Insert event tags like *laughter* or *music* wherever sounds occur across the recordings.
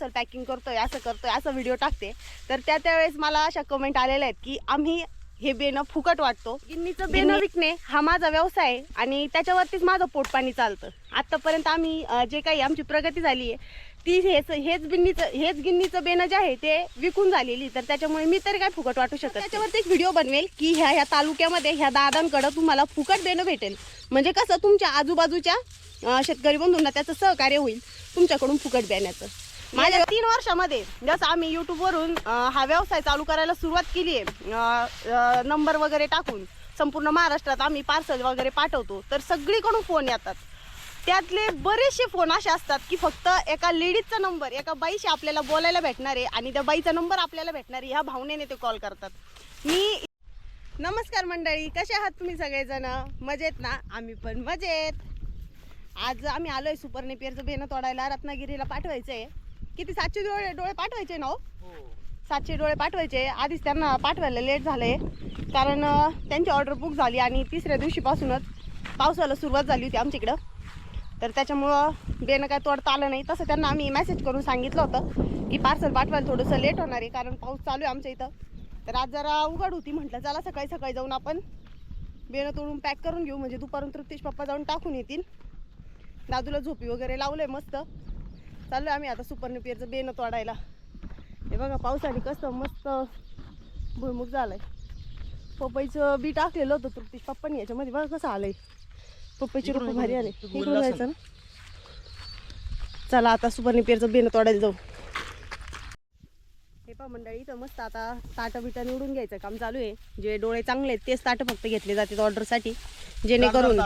Parcel packing करतोय असं करतोय असं व्हिडिओ टाकते. तर त्या त्यावेळेस मला अशा कमेंट आलेल्या आहेत की आम्ही हे बेनं फुकट वाटतो. गिन्नीचं बेनं विकणे हा माझा व्यवसाय आहे आणि त्याच्यावरतीच माझं पोटपाणी चालतं. आत्तापर्यंत आम्ही जे काही आमची प्रगती झाली आहे ती हेच हेच गिन्नीचं हेच गिन्नीचं बेनं जे आहे ते विकून झालेली. तर त्याच्यामुळे मी तरी काय फुकट वाटू शकत. त्याच्यावरती एक व्हिडिओ बनवेल की ह्या ह्या तालुक्यामध्ये ह्या दादांकडं तुम्हाला फुकट बेनं भेटेल. म्हणजे कसं तुमच्या आजूबाजूच्या शेतकरी बंधूंना त्याचं सहकार्य होईल. तुमच्याकडून फुकट बेण्याचं माझ्या तीन वर्षामध्ये जसं आम्ही युट्यूबवरून हा व्यवसाय चालू करायला सुरुवात केली आहे नंबर वगैरे टाकून संपूर्ण महाराष्ट्रात आम्ही पार्सल वगैरे पाठवतो तर सगळीकडून फोन येतात. त्यातले बरेचसे फोन असे असतात की फक्त एका लेडीजचा नंबर एका बाईशी आपल्याला बोलायला भेटणार आहे आणि त्या बाईचा नंबर आपल्याला भेटणार आहे ह्या भावनेने ते कॉल करतात. मी नमस्कार मंडळी कसे आहात तुम्ही सगळेजण? मजेत ना? आम्ही पण मजेत. आज आम्ही आलोय सुपर नेपियरचं बेनं तोडायला रत्नागिरीला पाठवायचं आहे किती सातशे डोळे डोळे पाठवायचे ना हो? सातशे डोळे पाठवायचे. आधीच त्यांना पाठवायला लेट झालंय कारण त्यांची ऑर्डर बुक झाली आणि तिसऱ्या दिवशीपासूनच पावसाला सुरुवात झाली होती आमच्या इकडं. तर त्याच्यामुळं बेनं काय तोडता आलं नाही. तसं त्यांना आम्ही मेसेज करून सांगितलं होतं की पार्सल पाठवायला थोडंसं लेट होणार आहे. कारण पाऊस चालू आहे आमच्या इथं. तर आज जरा उघड होती. म्हटलं चला सकाळी सकाळी जाऊन आपण बेनं तोडून पॅक करून घेऊ. म्हणजे दुपारून तृप्तीश पप्पा जाऊन टाकून येतील. दादूला झोपी वगैरे लावलंय मस्त. चाललोय आम्ही आता सुपर नेपियरचं बेनं तोडायला. हे बघा पावसाने कसं मस्त भुईमुग झालंय. पपईचं बी टाकलेलं होतं तृप्तीश पप्पानी याच्यामध्ये बघा कसं आलंय. पपईची रोपं भारी आले. इकडून जायचं ना चला आता सुपर नेपियरचं बेनं तोडायला जाऊ. हे पहा मंडळी इथं मस्त आता ताटं बिटं निवडून घ्यायचं काम चालू आहे. जे डोळे चांगले आहेत तेच ताटं फक्त घेतले जातात ऑर्डरसाठी. जेणेकरून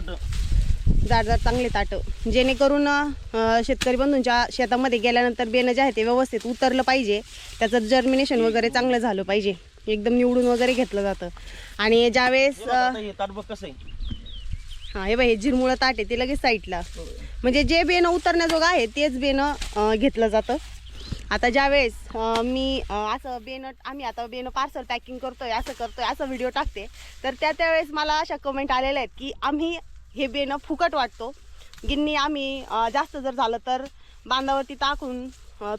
जाड जाड चांगले ताटं. जेणेकरून शेतकरी बंधूंच्या शेतामध्ये गेल्यानंतर बेनं जे आहे ते व्यवस्थित उतरलं पाहिजे. त्याचं जर्मिनेशन वगैरे चांगलं झालं पाहिजे. एकदम निवडून वगैरे घेतलं जातं. आणि ज्यावेळेस अं, हे कसं आहे. हा हे बाई हे झिरमुळं ताट आहे ते लगेच साईडला म्हणजे जे बेनं उतरण्याजोगं आहे तेच बेनं अं, घेतलं जातं. आता ज्यावेळेस मी असं बेनं आम्ही आता बेनं पार्सल पॅकिंग करतोय असं करतोय असं व्हिडिओ टाकते. तर त्या त्यावेळेस मला अशा कमेंट आलेल्या आहेत की आम्ही हे बेनं फुकट वाटतो. गिन्नी आम्ही जास्त जर झालं तर बांधावरती टाकून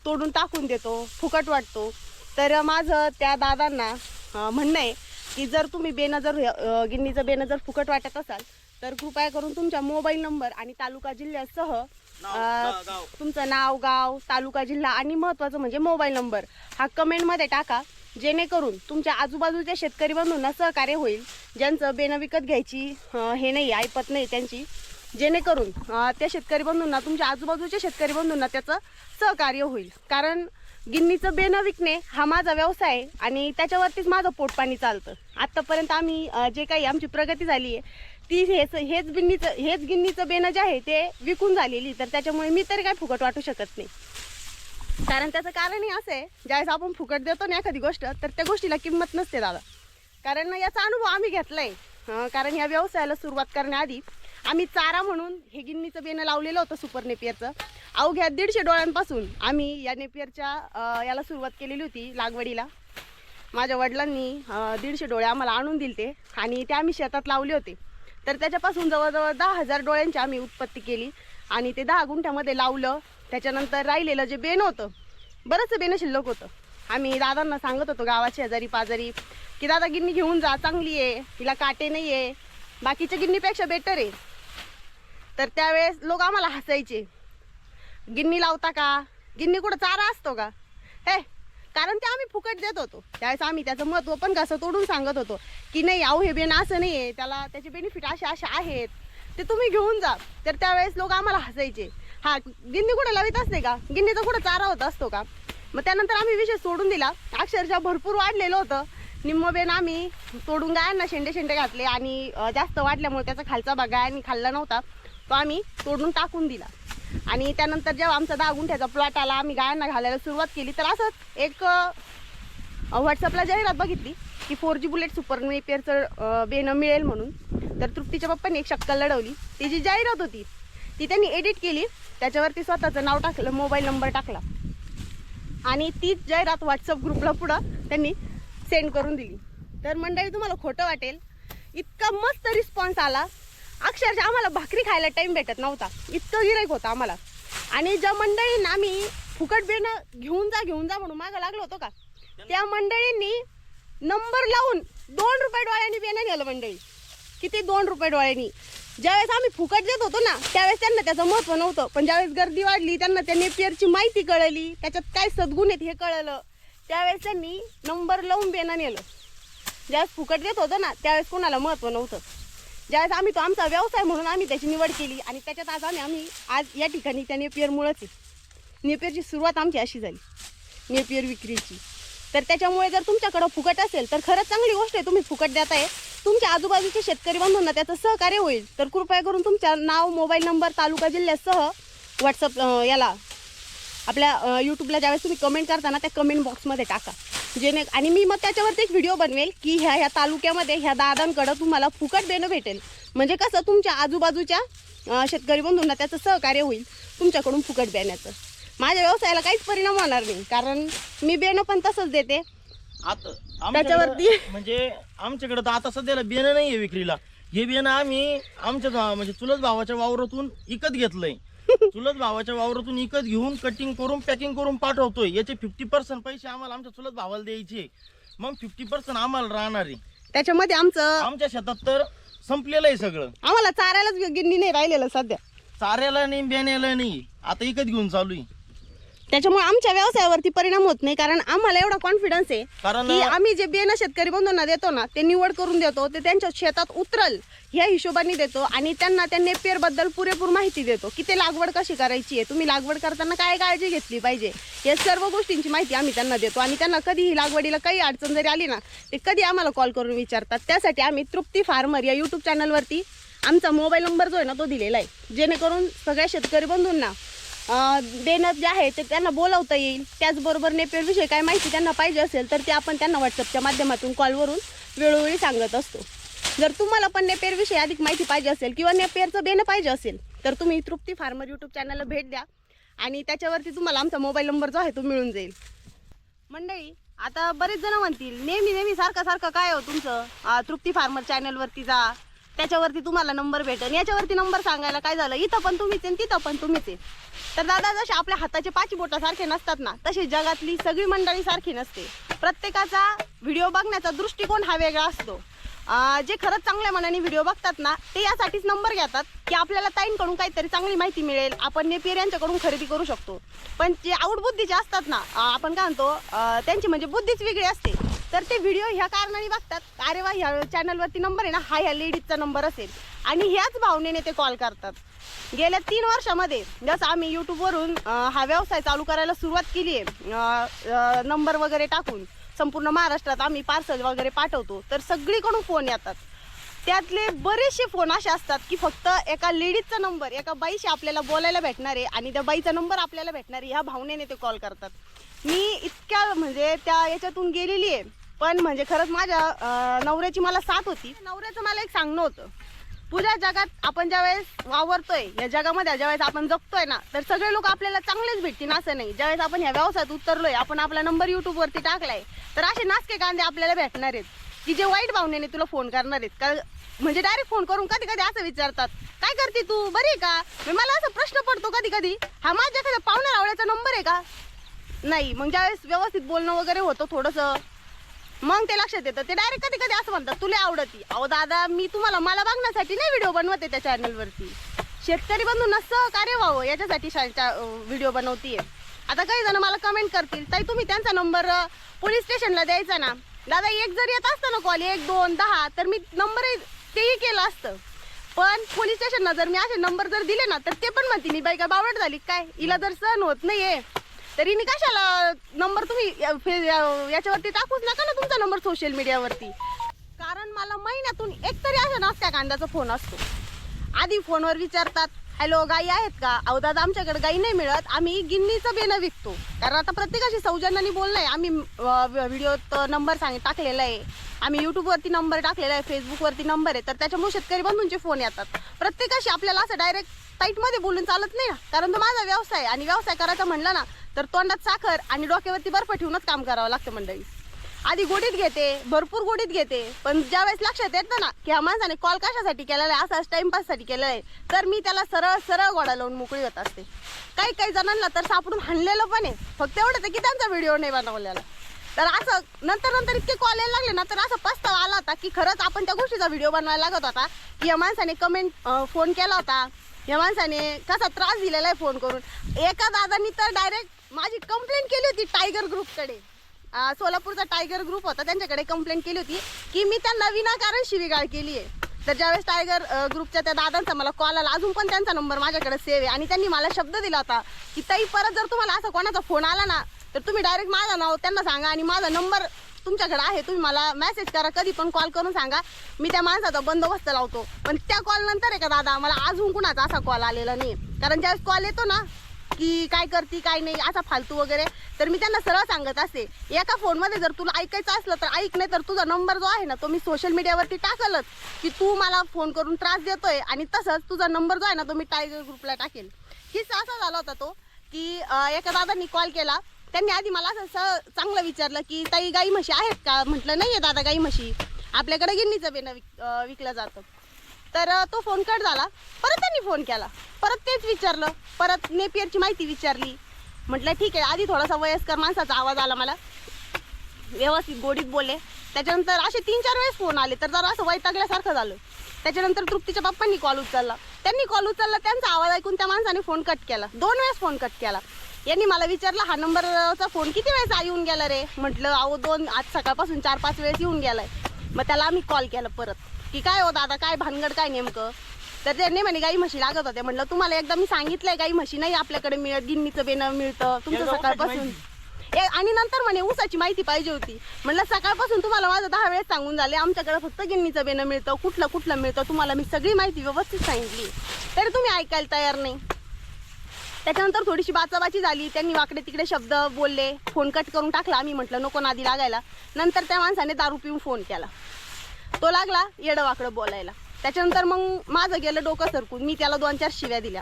तोडून टाकून देतो. फुकट वाटतो. तर माझं त्या दादांना म्हणणं आहे की जर तुम्ही बेनं जर गिन्नीचं बेनं जर फुकट वाटत असाल तर कृपया करून तुमच्या मोबाईल नंबर आणि तालुका जिल्ह्यासह. तुमचं नाव गाव तालुका जिल्हा आणि महत्त्वाचं म्हणजे मोबाईल नंबर हा कमेंटमध्ये टाका. जेणेकरून तुमच्या आजूबाजूच्या शेतकरी बंधूंना सहकार्य होईल. ज्यांचं बेनं विकत घ्यायची हे नाही ऐपत नाही त्यांची. जेणेकरून त्या शेतकरी बंधूंना तुमच्या आजूबाजूच्या शेतकरी बंधूंना त्याचं सहकार्य होईल. कारण गिन्नीचं बेनं विकणे हा माझा व्यवसाय आहे आणि त्याच्यावरतीच माझं पोटपाणी चालतं. आत्तापर्यंत आम्ही जे काही आमची प्रगती झाली आहे ती हेच हेच गिन्नीचं हेच गिन्नीचं बेनं जे आहे ते विकून झालेली तर त्याच्यामुळे मी तरी काय फुकट वाटू शकत नाही. कारण त्याचं कारणही असं आहे ज्यावेळेस आपण फुकट देतो ना एखादी गोष्ट तर त्या गोष्टीला किंमत नसते दादा. कारण याचा अनुभव आम्ही घेतला आहे कारण या व्यवसायाला सुरुवात करण्याआधी आम्ही चारा म्हणून हे गिन्नीचं बेणं लावलेलं होतं सुपर नेपियरचं. अवघ्या दीडशे डोळ्यांपासून आम्ही या नेपियरच्या याला सुरुवात केलेली होती लागवडीला. माझ्या वडिलांनी दीडशे डोळे आम्हाला आणून दिले आणि ते आम्ही शेतात लावले होते. तर त्याच्यापासून जवळजवळ दहा हजार डोळ्यांची आम्ही उत्पत्ती केली आणि ते दहा गुंठ्यामध्ये लावलं. त्याच्यानंतर राहिलेलं जे बेन होतं बरंच बेनं शिल्लक होतं. आम्ही दादांना सांगत होतो गावाच्या शेजारी पाजारी की दादा गिन्नी घेऊन जा चांगली आहे तिला काटे नाही आहे बाकीच्या गिन्नीपेक्षा बेटर आहे. तर त्यावेळेस लोक आम्हाला हसायचे. गिन्नी लावता का? गिन्नी कुठं चारा असतो का? हे कारण ते आम्ही फुकट देत होतो. त्यावेळेस आम्ही त्याचं महत्त्व पण कसं तोडून सांगत होतो की नाही अहो हे बेन असं नाही आहे त्याला त्याचे बेनिफिट असे असे आहेत. ते तुम्ही घेऊन जा. तर त्यावेळेस लोक आम्हाला हसायचे. हा गिन्नी कुठं लावित असते का? गिन्नीचा कुठं चारा होत असतो का? मग त्यानंतर आम्ही विषय सोडून दिला. अक्षरशः भरपूर वाढलेलं होतं. निम्मबेन आम्ही तोडून गायांना शेंडे शेंडे घातले आणि जास्त वाढल्यामुळे त्याचा खालचा भाग गायांनी खाल्ला नव्हता. तो आम्ही तोडून टाकून दिला. आणि त्यानंतर जेव्हा आमचा दहा गुंठ्याचा प्लॉट आला आम्ही गायांना घालायला सुरुवात केली. तर असंच एक व्हॉट्सअपला जाहिरात बघितली की फोर जी बुलेट सुपर नेपियरचं बेनं मिळेल म्हणून. तर तृप्तीच्या पप्पांनी एक शक्कल लढवली. ती जी जाहिरात होती ती त्यांनी एडिट केली. त्याच्यावरती स्वतःचं नाव टाकलं मोबाईल नंबर टाकला. आणि तीच जाहिरात व्हॉट्सअप ग्रुपला पुढं त्यांनी सेंड करून दिली. तर मंडळी तुम्हाला खोटं वाटेल. इतका मस्त रिस्पॉन्स आला. अक्षरशः आम्हाला भाकरी खायला टाईम भेटत नव्हता. इतकं गिराईक होतं आम्हाला. आणि ज्या मंडळींना आम्ही फुकट बेणं घेऊन जा घेऊन जा म्हणून मागं लागलो होतो का त्या मंडळींनी नंबर लावून दोन रुपये डोळ्यांनी बेणं नेलं मंडळी. किती दोन रुपये डोळ्यांनी. ज्यावेळेस आम्ही फुकट देत होतो ना त्यावेळेस त्यांना त्याचं महत्त्व नव्हतं. पण ज्यावेळेस गर्दी वाढली त्यांना त्या नेपियरची माहिती कळली त्याच्यात काय सद्गुण आहेत हे कळलं. त्यावेळेस त्यांनी नंबर लावून बेनं नेलं. ज्यावेळेस फुकट देत होतं ना त्यावेळेस कोणाला महत्त्व नव्हतं. ज्यावेळेस आम्ही तो आमचा व्यवसाय म्हणून आम्ही त्याची निवड केली आणि त्याच्यात आज आम्ही आम्ही आज या ठिकाणी त्या नेपियरमुळंच आहे. नेपियरची सुरुवात आमची अशी झाली नेपियर विक्रीची. तर त्याच्यामुळे जर तुमच्याकडं फुकट असेल तर खरंच चांगली गोष्ट आहे तुम्ही फुकट देताय. तुमच्या आजूबाजूचे शेतकरी बांधवांना त्याचं सहकार्य होईल. तर कृपया करून तुमच्या नाव मोबाईल नंबर तालुका जिल्ह्यासह व्हॉट्सअप याला आपल्या यूट्यूबला ज्यावेळेस तुम्ही कमेंट करता ना त्या कमेंट बॉक्समध्ये टाका. जेणे आणि मी मग त्याच्यावरती एक व्हिडिओ बनवेल की ह्या ह्या तालुक्यामध्ये ह्या दादांकडं तुम्हाला फुकट देणं भेटेल. म्हणजे कसं तुमच्या आजूबाजूच्या शेतकरी बंधूंना त्याचं सहकार्य होईल तुमच्याकडून फुकट देण्याचं. माझ्या व्यवसायाला काहीच परिणाम होणार नाही कारण मी बेणं पण तसंच देते. आता त्याच्यावरती- म्हणजे आमच्याकडे तर आता सध्याला बियाणं नाही आहे विक्रीला. हे बियाणं आम्ही आमच्या म्हणजे चुलत भावाच्या वावरातून विकत घेतलंय. *laughs* चुलत भावाच्या वावरातून विकत घेऊन कटिंग करून पॅकिंग करून पाठवतोय. याचे फिफ्टी पर्सेंट पैसे आम्हाला आमच्या चुलत भावाला द्यायचे. मग फिफ्टी पर्सेंट आम्हाला राहणार आहे. त्याच्यामध्ये आमचं आमच्या शेतात तर संपलेलं आहे सगळं. आम्हाला चारायलाच गिन्नी नाही राहिलेलं सध्या. चाऱ्याला नाही बियाण्याला नाही. आता विकत घेऊन चालू आहे. त्याच्यामुळे आमच्या व्यवसायावरती परिणाम होत नाही कारण आम्हाला एवढा कॉन्फिडन्स आहे कारण की आम्ही जे बियाणं शेतकरी बंधूंना देतो ना ते निवड करून देतो ते त्यांच्या शेतात उतरल ह्या हिशोबाने देतो आणि त्यांना त्या नेपियरबद्दल पुरेपूर माहिती देतो की ते लागवड कशी करायची आहे. तुम्ही लागवड करताना काय काळजी घेतली पाहिजे? या सर्व गोष्टींची माहिती आम्ही त्यांना देतो आणि त्यांना कधीही लागवडीला काही अडचण जरी आली ना ते कधी आम्हाला कॉल करून विचारतात. त्यासाठी आम्ही तृप्ती फार्मर या यूट्यूब चॅनलवरती आमचा मोबाईल नंबर जो आहे ना तो दिलेला आहे. जेणेकरून सगळ्या शेतकरी बंधूंना देणं जे आहे ते त्यांना बोलावता येईल. त्याचबरोबर नेपेरविषयी काय माहिती त्यांना पाहिजे असेल तर ते आपण त्यांना व्हॉट्सअपच्या माध्यमातून कॉलवरून वेळोवेळी सांगत असतो. जर तुम्हाला पण नेपेरविषयी अधिक माहिती पाहिजे असेल किंवा नेपेरचं देणं पाहिजे असेल तर तुम्ही तृप्ती फार्मर यूट्यूब चॅनलला भेट द्या आणि त्याच्यावरती तुम्हाला आमचा मोबाईल नंबर जो आहे तो मिळून जाईल. मंडळी आता बरेच जण म्हणतील नेहमी नेहमी सारखं सारखं काय हो तुमचं? तृप्ती फार्मर चॅनलवरती जा. त्याच्यावरती तुम्हाला नंबर भेटेल. याच्यावरती नंबर सांगायला काय झालं? इथं पण तुम्हीच आहे तिथं पण तुम्हीच आहे. तर दादा जसे आपल्या हाताचे पाच बोटासारखे नसतात ना तशी जगातली सगळी मंडळी सारखी नसते. प्रत्येकाचा व्हिडिओ बघण्याचा दृष्टिकोन हा वेगळा असतो. जे खरंच चांगल्या मनाने व्हिडिओ बघतात ना ते यासाठीच नंबर घेतात की आपल्याला ताईंकडून काहीतरी चांगली माहिती मिळेल. आपण नेपियर यांच्याकडून खरेदी करू शकतो. पण जे आउट बुद्धीचे असतात ना आपण काय म्हणतो त्यांची म्हणजे बुद्धीच वेगळी असते. तर ते व्हिडिओ ह्या कारणाने बघतात. अरे वा ह्या चॅनलवरती नंबर आहे ना? हा ह्या लेडीजचा नंबर असेल. आणि ह्याच भावनेने ते कॉल करतात. गेल्या तीन वर्षामध्ये जसं आम्ही यूट्यूबवरून हा व्यवसाय चालू करायला सुरुवात केली आहे नंबर वगैरे टाकून संपूर्ण महाराष्ट्रात आम्ही पार्सल वगैरे पाठवतो तर सगळीकडून फोन येतात. त्यातले बरेचसे फोन असे असतात की फक्त एका लेडीजचा नंबर एका बाईशी आपल्याला बोलायला भेटणार आहे आणि त्या बाईचा नंबर आपल्याला भेटणार आहे ह्या भावनेने ते कॉल करतात. मी इतक्या म्हणजे त्या याच्यातून गेलेली आहे पण म्हणजे खरंच माझ्या नवऱ्याची मला साथ होती. नवऱ्याचं मला एक सांगणं होतं. पूजा जगात आपण ज्यावेळेस वावरतोय या जगामध्ये ज्यावेळेस आपण जगतोय ना तर सगळे लोक आपल्याला चांगलेच भेटतील असं नाही. ज्यावेळेस आपण ह्या व्यवसायात उतरलोय आपण आपला नंबर युट्यूब वरती टाकलाय तर असे नाचके कांदे आपल्याला भेटणार आहेत. की जे वाईट भावनेने तुला फोन करणार आहेत. का म्हणजे डायरेक्ट फोन करून कधी कधी असं विचारतात काय करते तू? बरी आहे का? मी मला असं प्रश्न पडतो कधी कधी हा माझ्या एखाद्या पाहुण्या आवड्याचा नंबर आहे का? नाही. मग ज्यावेळेस व्यवस्थित बोलणं वगैरे होतं थोडंसं मग ते लक्षात येतं. ते डायरेक्ट कधी कधी असं म्हणतात तुला आवडती. अहो दादा मी तुम्हाला मला बघण्यासाठी नाही व्हिडिओ बनवते त्या चॅनलवरती शेतकरी बंधूंना सहकार्य व्हावं याच्यासाठी व्हिडिओ बनवतीये. आता काही जण मला कमेंट करतील ताई तुम्ही त्यांचा नंबर पोलीस स्टेशनला द्यायचा ना? दादा एक जर येत असतं ना कॉल एक दोन दहा तर मी नंबरही तेही केलं असतं. पण पोलीस स्टेशनला जर मी असे नंबर जर दिले ना तर ते पण म्हणते मी बाई का बावड झाली? काय? हिला जर सहन होत नाहीये. तरी मी कशाला नंबर तुम्ही या- फे- या- याच्यावरती टाकूच नका ना तुमचा नंबर सोशल मीडियावरती कारण मला महिन्यातून एक तरी अशा नाचत्या कांद्याचा फोन असतो. आधी फोनवर विचारतात हॅलो गाई आहेत का? अहो दादा आमच्याकडे गाई नाही मिळत. आम्ही गिन्नीचं बेणं विकतो. कारण आता प्रत्येकाशी सौजन्याने बोलणं आहे. आम्ही व्हिडिओत नंबर सांग टाकलेला आहे. आम्ही यूट्यूबवरती नंबर टाकलेला आहे फेसबुकवरती नंबर आहे. तर त्याच्यामुळे शेतकरी बंधूंचे फोन येतात. प्रत्येकाशी आपल्याला असं डायरेक्ट टाईटमध्ये बोलून चालत नाही ना. कारण तो माझा व्यवसाय आहे. आणि व्यवसाय करायचा म्हणला ना तर तोंडात साखर आणि डोक्यावरती बर्फ ठेवूनच काम करावं लागतं मंडळी. आधी गोडीत घेते भरपूर गोडीत घेते पण ज्यावेळेस लक्षात येतं ना की हा माणसाने कॉल कशासाठी केलेला आहे असाच टाइमपाससाठी केलेला आहे तर मी त्याला सरळ सरळ गोडा लावून मोकळी होत असते. काही काही जणांना तर सापडून हाणलेलं पण आहे फक्त एवढं की त्यांचा व्हिडिओ नाही बनवलेला. तर असं नंतर नंतर इतके कॉल यायला लागले ना तर असं पस्ताव आला होता की खरंच आपण त्या गोष्टीचा व्हिडिओ बनवायला लागत होता की या माणसाने कमेंट फोन केला होता या माणसाने कसा त्रास दिलेला आहे फोन करून. एका दादानी तर डायरेक्ट माझी कंप्लेंट केली होती टायगर ग्रुपकडे सोलापूरचा टायगर ग्रुप होता त्यांच्याकडे कंप्लेंट केली होती की मी त्यांना विनाकारण शिवीगाळ केली आहे. तर ज्यावेळेस टायगर ग्रुपच्या त्या दादांचा मला कॉल आला अजून पण त्यांचा नंबर माझ्याकडे सेव्ह आहे. आणि त्यांनी मला शब्द दिला होता की ताई परत जर तुम्हाला असा कोणाचा फोन आला ना तर तुम्ही डायरेक्ट माझं नाव त्यांना सांगा आणि माझा नंबर तुमच्याकडे आहे. तुम्ही मला मेसेज करा कधी पण कॉल करून सांगा. मी त्या माणसाचा बंदोबस्त लावतो. पण त्या कॉल नंतर आहे का दादा मला अजून कुणाचा असा कॉल आलेला नाही कारण ज्यावेळेस कॉल येतो ना की काय करती काय नाही असा फालतू वगैरे. तर मी त्यांना सरळ सांगत असते एका फोनमध्ये जर तुला ऐकायचं असलं तर ऐक नाही तर तुझा नंबर जो आहे ना तो मी सोशल मीडियावरती टाकलच की तू मला फोन करून त्रास देतोय आणि तसंच तुझा नंबर जो आहे ना तो मी टायगर ग्रुपला टाकेल. किस्सा असा झाला होता तो की एका दादांनी कॉल केला. त्यांनी आधी मला असं स- चांगलं विचारलं की ताई गाई म्हशी आहेत का? म्हटलं नाही आहे दादा गाई म्हशी. आपल्याकडे गिन्नीचं बेनं विक विकलं जातं. तर तो फोन कट झाला. परत त्यांनी फोन केला. परत तेच विचारलं. परत नेपियरची माहिती विचारली. म्हटलं ठीक आहे आधी थोडासा वयस्कर माणसाचा आवाज आला मला. व्यवस्थित गोडीत बोलले. त्याच्यानंतर असे तीन चार वेळेस फोन आले. तर जरा असं वैतागल्यासारखं झालं. त्याच्यानंतर तृप्तीच्या पप्पांनी कॉल उचलला. त्यांनी कॉल उचलला त्यांचा आवाज ऐकून त्या माणसाने फोन कट केला. दोन वेळेस फोन कट केला. यांनी मला विचारलं हा नंबरचा फोन किती वेळेस येऊन गेला रे? म्हटलं अहो दोन आज सकाळपासून चार पाच वेळेस येऊन गेलाय. मग त्याला आम्ही कॉल केला परत. की काय हो दादा काय भानगड काय नेमकं? तर त्यांनी म्हणे गाई म्हशी लागत होत्या. म्हटलं तुम्हाला एकदा मी सांगितलंय गाई म्हशी नाही आपल्याकडे मिळत गिन्नीचं बेनं मिळतं. तुमचं सकाळपासून. ए आणि नंतर म्हणे ऊसाची माहिती पाहिजे होती. म्हणलं सकाळपासून तुम्हाला माझं दहा वेळेस सांगून झाले. आमच्याकडे फक्त गिन्नीचं बेनं मिळतं कुठलं कुठलं मिळतं तुम्हाला मी सगळी माहिती व्यवस्थित सांगितली. तरी तुम्ही ऐकायला तयार नाही. त्याच्यानंतर थोडीशी बाचाबाची झाली. त्यांनी वाकडे तिकडे शब्द बोलले. फोन कट करून टाकला आम्ही म्हटलं नको नादी लागायला. नंतर त्या माणसाने दारू पिऊन फोन केला. तो लागला येडवाकडं बोलायला. त्याच्यानंतर मग माझं गेलं डोकं सरकून. मी त्याला दोन चार शिव्या दिल्या.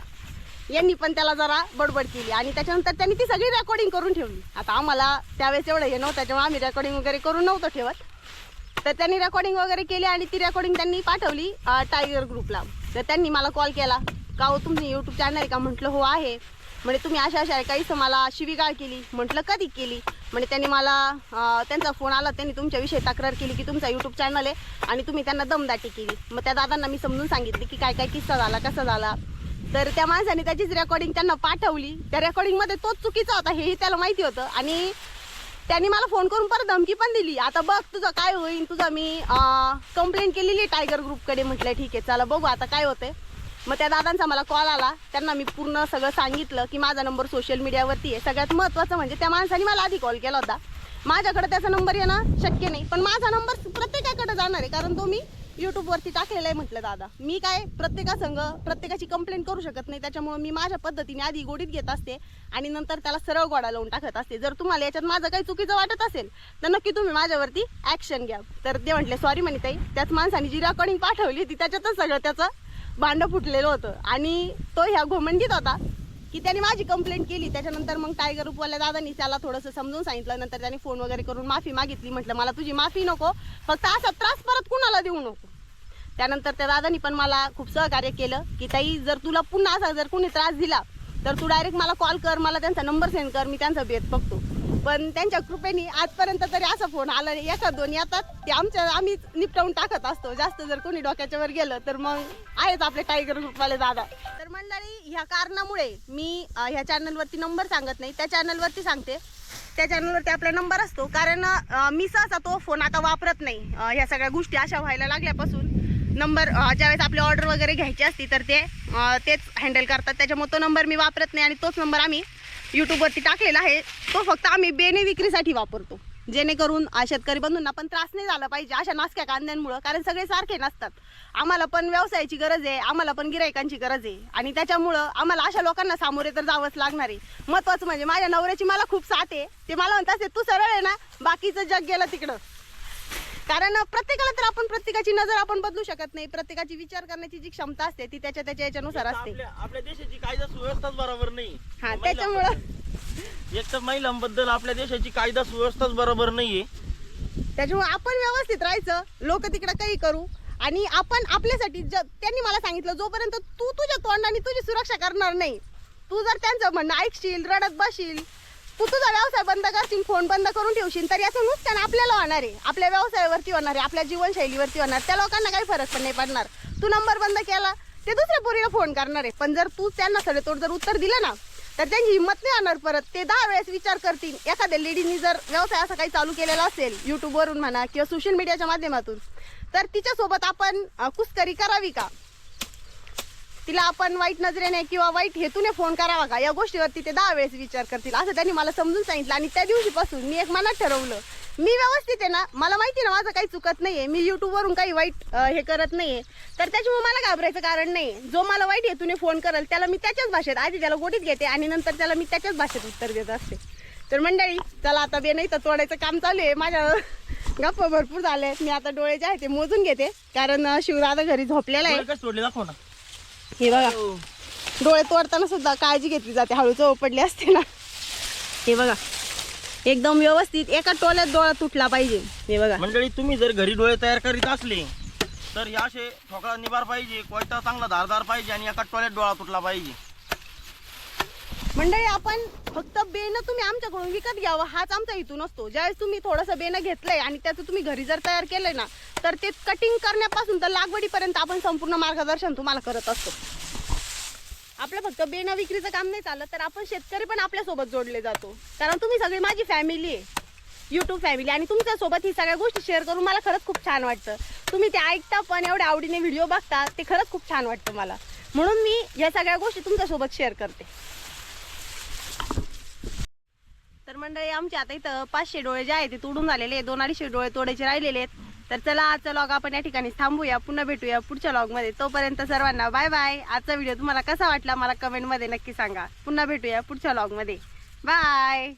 यांनी पण त्याला जरा बडबड केली. आणि त्याच्यानंतर त्यांनी ती सगळी रेकॉर्डिंग करून ठेवली. आता आम्हाला त्यावेळेस एवढं हे नव्हतं. त्याच्यामुळे आम्ही रेकॉर्डिंग वगैरे करून नव्हतं ठेवत तर त्यांनी रेकॉर्डिंग वगैरे केली आणि ती रेकॉर्डिंग त्यांनी पाठवली टायगर ग्रुपला तर त्यांनी मला कॉल केला. का हो तुम्ही यूट्यूब चॅनल आहे का? म्हटलं हो आहे. म्हणजे तुम्ही अशा अशा काहीच मला शिवीगाळ केली. म्हटलं कधी केली? म्हणजे त्यांनी मला त्यांचा फोन आला त्यांनी तुमच्याविषयी तक्रार केली की तुमचा यूट्यूब चॅनल आहे आणि तुम्ही त्यांना दमदाटी केली. मग त्या दादांना मी समजून सांगितले की काय काय किस्सा झाला कसा झाला. तर त्या माणसाने त्याचीच रेकॉर्डिंग त्यांना पाठवली. त्या रेकॉर्डिंगमध्ये तोच चुकीचा होता हेही त्याला माहिती होतं. आणि त्यांनी मला फोन करून परत धमकी पण दिली. आता बघ तुझं काय होईल तुझं मी कंप्लेंट केलेली टायगर ग्रुपकडे म्हटलं ठीक आहे चला बघू आता काय होतंय. मग त्या दादांचा मला कॉल आला. त्यांना मी पूर्ण सगळं सांगितलं की माझा नंबर सोशल मीडियावरती आहे. सगळ्यात महत्त्वाचं म्हणजे त्या माणसाने मला आधी कॉल केला होता. माझ्याकडे त्याचा नंबर येणं शक्य नाही. पण माझा नंबर प्रत्येकाकडे जाणार आहे. कारण तो मी यूट्यूबवरती टाकलेला आहे म्हटलं दादा. मी काय प्रत्येकासंग प्रत्येकाची कंप्लेंट करू शकत नाही. त्याच्यामुळे मी माझ्या पद्धतीने आधी गोडीत घेत असते आणि नंतर त्याला सरळ गोडा लावून टाकत असते. जर तुम्हाला याच्यात माझं काही चुकीचं वाटत असेल तर नक्की तुम्ही माझ्यावरती ॲक्शन घ्या. तर ते म्हटले सॉरी म्हणे त्याच माणसाने जी रेकॉर्डिंग पाठवली होती त्याच्यातच सगळं त्याचं भांडं फुटलेलं होतं. आणि तो ह्या घोमंडीत होता की त्याने माझी कंप्लेंट केली. त्याच्यानंतर मग टायगर उपवाल्या दादांनी त्याला थोडंसं समजून सांगितलं. नंतर त्याने फोन वगैरे करून माफी मागितली. म्हटलं मला तुझी माफी नको. फक्त असा त्रास परत कुणाला देऊ नको? त्यानंतर त्या दादानी पण मला खूप सहकार्य केलं की ताई जर तुला पुन्हा असा जर कुणी त्रास दिला तर तू डायरेक्ट मला कॉल कर. मला त्यांचा नंबर सेंड कर. मी त्यांचा बेत बघतो. पण त्यांच्या कृपेने आजपर्यंत तरी असा फोन आला नाही. एका दोन येतात ते आमच्या आम्हीच निपटवून टाकत असतो. जास्त जर कोणी डोक्याच्या वर गेलं तर मग आहेच आपले टायगर ग्रुपवाले दादा. तर मंडळी ह्या कारणामुळे मी अं, ह्या चॅनलवरती नंबर सांगत नाही. त्या चॅनलवरती सांगते. त्या चॅनलवरती आपला नंबर असतो. कारण अं, मी सहसा तो फोन आता वापरत नाही. अं, ह्या सगळ्या गोष्टी अशा व्हायला लागल्यापासून नंबर ज्यावेळेस आपली ऑर्डर वगैरे घ्यायची असती तर ते अं, तेच हँडल करतात. त्याच्यामुळे तो नंबर मी वापरत नाही आणि तोच नंबर आम्ही यूट्यूबवरती टाकलेला आहे. तो फक्त आम्ही बेने विक्रीसाठी वापरतो. जेणेकरून शेतकरी बंधूंना पण त्रास नाही झाला पाहिजे अशा नासक्या कांद्यांमुळं कारण सगळे सारखे नसतात. आम्हाला पण व्यवसायाची गरज आहे आम्हाला पण गिरायकांची गरज आहे. आणि त्याच्यामुळं आम्हाला अशा लोकांना सामोरे तर जावंच लागणार आहे. महत्वाचं म्हणजे माझ्या नवऱ्याची मला खूप साथ आहे. ते मला म्हणतात "ते तू सरळ आहे ना बाकीचं जग गेलं तिकडं. कारण प्रत्येकाला तर आपण प्रत्येकाची नजर आपण बदलू शकत नाही. प्रत्येकाची विचार करण्याची जी क्षमता असते ती त्याच्या त्याच्या याच्यानुसार असते. आपल्या आपल्या देशाची कायदा सुव्यवस्थाच बरोबर नाही. हा त्याच्यामुळं एक तर महिलांबद्दल आपल्या देशाची कायदा सुव्यवस्थाच बरोबर नाहीये. त्याच्यामुळे आपण व्यवस्थित राहायचं लोक तिकडे काही करू आणि आपण आपल्यासाठी त्यांनी मला सांगितलं जोपर्यंत तू तुझ्या तोंडाने तुझी सुरक्षा करणार नाही तू जर त्यांचं म्हणणं ऐकशील रडत बसशील तू तुझा व्यवसाय बंद करशील फोन बंद करून ठेवशील तर याचं नुकसान आपल्याला होणार आहे. आपल्या व्यवसायावरती होणार आहे आपल्या जीवनशैलीवरती होणार त्या लोकांना काही फरक पण नाही पडणार. तू नंबर बंद केला ते दुसऱ्या पोरीला फोन करणार आहे. पण जर तू त्यांना सडेतोड जर उत्तर दिलं ना तर त्यांची हिंमत नाही होणार परत. ते दहा वेळेस विचार करतील. एखाद्या लेडीनी जर व्यवसाय असा काही चालू केलेला असेल यूट्यूबवरून म्हणा किंवा सोशल मीडियाच्या माध्यमातून तर तिच्यासोबत आपण कुस्करी करावी का? तिला आपण वाईट नजरेने किंवा वाईट हेतूने फोन करावा का? या गोष्टीवरती ते दहा वेळेस विचार करतील. असं त्यांनी मला समजून सांगितलं. आणि त्या दिवशीपासून मी एक मनात ठरवलं. मी व्यवस्थित आहे ना मला माहिती आहे ना माझं काही चुकत नाहीये. मी युट्यूबवरून काही वाईट हे करत नाहीये. तर त्याच्यामुळे मला घाबरायचं कारण नाही जो मला वाईट हेतूने फोन करेल त्याला मी त्याच्याच भाषेत आधी त्याला गोडीत घेते आणि नंतर त्याला मी त्याच्याच भाषेत उत्तर देत असते. तर मंडळी चला आता बे नाही तर तोडायचं काम चालू आहे. माझ्या गप्प भरपूर झाले मी आता डोळे जे आहे ते मोजून घेते. कारण शिवराधा घरी झोपलेला आहे कसं तोडले दाखव ना हे बघा. डोळे तोडताना सुद्धा काळजी घेतली जाते. हळू चव पडली असते ना. हे बघा. एकदम व्यवस्थित एका टोल्यात डोळा तुटला पाहिजे. हे बघा. मंडळी तुम्ही जर घरी डोळे तयार करीत असले तर या असे ठोकळा निबार पाहिजे कोयता चांगला धारदार पाहिजे आणि एका टोळ्यात डोळा तुटला पाहिजे. मंडळी आपण फक्त बेनं तुम्ही आमच्याकडून विकत घ्यावं हाच आमचा हेतू नसतो. ज्यावेळेस तुम्ही थोडंसं बेनं घेतलंय आणि त्याचं तुम्ही घरी जर तयार केलंय ना तर ते कटिंग करण्यापासून तर लागवडीपर्यंत आपण संपूर्ण मार्गदर्शन तुम्हाला करत असतो. आपलं फक्त बेनं विक्रीचं काम नाही चाललं तर आपण शेतकरी पण आपल्यासोबत जोडले जातो. कारण तुम्ही सगळी माझी फॅमिली आहे युट्यूब फॅमिली आणि तुमच्यासोबत ही सगळ्या गोष्टी शेअर करून मला खरंच खूप छान वाटतं. तुम्ही ते ऐकता पण एवढ्या आवडीने व्हिडिओ बघता ते खरंच खूप छान वाटतं मला. म्हणून मी या सगळ्या गोष्टी तुमच्यासोबत शेअर करते तर मंडळी आमचे आता इथं पाचशे डोळे जे आहेत ते तोडून झालेले दोन अडीचशे डोळे तोडायचे राहिलेले आहेत. तर चला आजचा लॉग आपण या ठिकाणी थांबूया. पुन्हा भेटूया पुढच्या लॉगमध्ये. तोपर्यंत सर्वांना बाय बाय आजचा व्हिडिओ तुम्हाला कसा वाटला मला कमेंटमध्ये नक्की सांगा. पुन्हा भेटूया पुढच्या लॉगमध्ये. बाय